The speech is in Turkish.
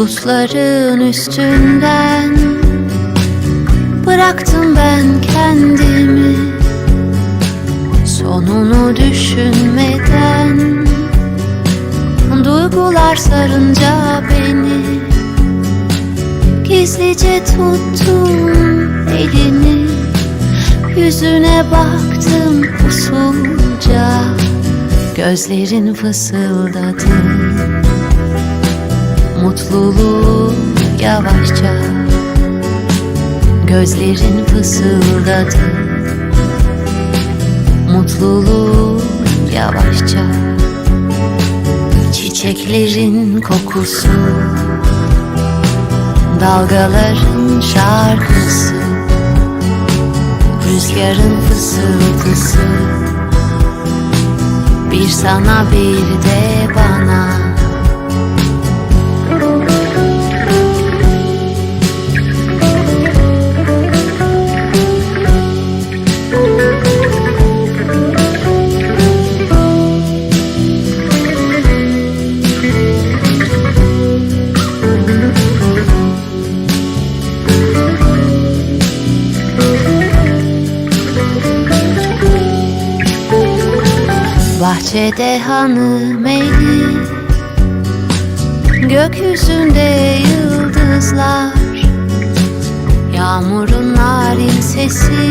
Bulutların üstünden Bıraktım ben kendimi. Sonunu düşünmeden Duygular sarınca beni. Gizlice tuttum elini Yüzüne baktım usulca. Gözlerin fısıldadı Mutluluğu yavaşça Gözlerin fısıldadı. Mutluluğu yavaşça Çiçeklerin kokusu Dalgaların şarkısı Rüzgarın fısıltısı. Bir sana bir de bana Bahçede hanım eli Gökyüzünde yıldızlar Yağmurun narin sesi